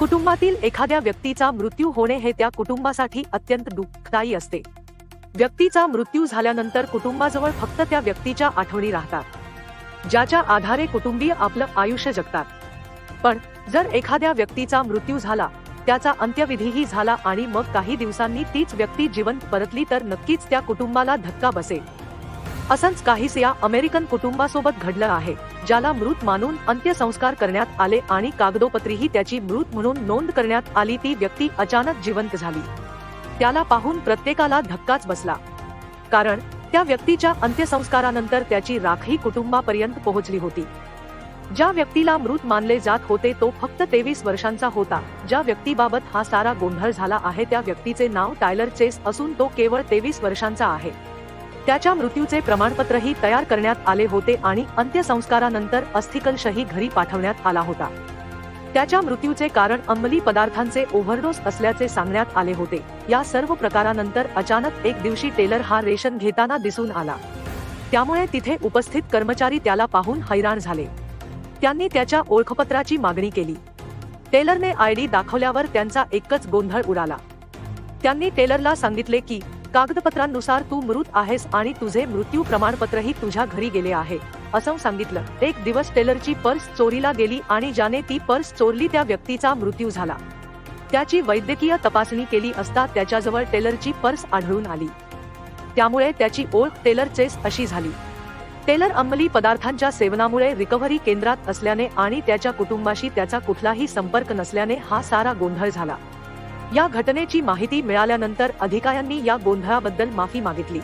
कुटुंबातील एखाद्या व्यक्तीचा मृत्यू होणे हे त्या कुटुंबासाठी अत्यंत दुःखदायी असते. व्यक्तीचा मृत्यू झाल्यानंतर कुटुंबाजवळ फक्त त्या व्यक्तीच्या आठवणी राहतात ज्याच्या आधारे कुटुंबीय आपलं आयुष्य जगतात. पण जर एखाद्या व्यक्तीचा मृत्यू झाला त्याचा अंत्यविधीही झाला आणि मग काही दिवसांनी तीच व्यक्ती जिवंत परतली तर नक्कीच त्या कुटुंबाला धक्का बसेल. असंच काहीच या अमेरिकन कुटुंबासोबत घडलं आहे ज्याला मृत मानून अंत्यसंस्कार करण्यात आले आणि कागदोपत्रीही त्याची मृत म्हणून नोंद करण्यात आली ती व्यक्ती अचानक जिवंत झाली. त्याला पाहून प्रत्येकाला धक्काच बसला. कारण त्या व्यक्तीच्या अंत्यसंस्कारानंतर त्याची राखही कुटुंबापर्यंत पोहोचली होती. ज्या व्यक्तीला मृत मानले जात होते तो फक्त तेवीस वर्षांचा होता ज्या व्यक्तीबाबत हा सारा गोंधळ झाला आहे त्या व्यक्तीचे नाव टायलर चेस असून तो केवळ तेवीस वर्षांचा आहे. त्याच्या मृत्यूचे प्रमाणपत्रही तयार करण्यात आले होते आणि अंत्यसंस्कारानंतर अस्थिकलशही घरी पाठवण्यात आला होता. त्याच्या मृत्यूचे कारण अंमली पदार्थांचे ओव्हरडोस असल्याचे सांगण्यात आले होते. या सर्व प्रकारानंतर अचानक एक दिवशी टेलर हा रेशन घेताना दिसून आला. त्यामुळे तिथे उपस्थित कर्मचारी त्याला पाहून हैराण झाले. त्यांनी त्याच्या ओळखपत्राची मागणी केली. टेलरने आयडी दाखवल्यावर त्यांचा एकच गोंधळ उडाला. त्यांनी टेलरला सांगितले की कागदपत्रांनुसार तू मृत आहेस आणि तुझे मृत्यू प्रमाणपत्रही तुझ्या घरी गेले आहे. असं सांगितलं. एक दिवस टेलरची पर्स चोरीला गेली आणि ज्याने ती पर्स चोरली त्या व्यक्तीचा मृत्यू झाला. त्याची वैद्यकीय तपासणी केली असता त्याच्याजवळ टेलरची पर्स आढळून आली. त्यामुळे त्याची ओळख टेलर चेस अशी झाली. टेलर अंमली पदार्थांच्या सेवनामुळे रिकव्हरी केंद्रात असल्याने आणि त्याच्या कुटुंबाशी त्याचा कुठलाही संपर्क नसल्याने हा सारा गोंधळ झाला. या घटनेची माहिती मिळाल्यानंतर अधिकाऱ्यांनी या गोंधळाबद्दल माफी मागितली.